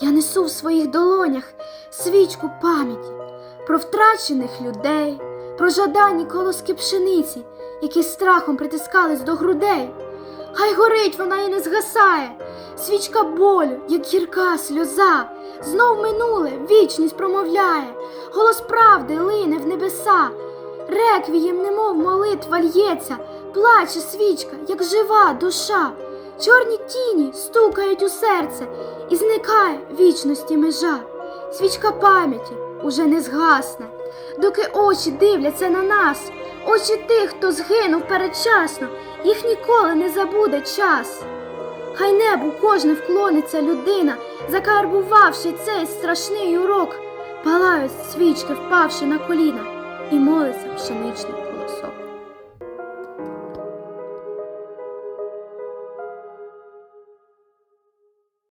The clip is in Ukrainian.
Я несу в своїх долонях свічку пам'яті про втрачених людей, про жадані колоски пшениці, які страхом притискались до грудей. Хай горить вона і не згасає, свічка болю, як гірка сльоза, знов минуле вічність промовляє, голос правди лине в небеса, реквієм, немов молитва л'ється, плаче свічка, як жива душа. Чорні тіні стукають у серце, і зникає вічності межа. Свічка пам'яті уже не згасне, доки очі дивляться на нас, очі тих, хто згинув передчасно, їх ніколи не забуде час. Хай небу кожне вклониться людина, закарбувавши цей страшний урок, палають свічки, впавши на коліна, і молиться пшеничник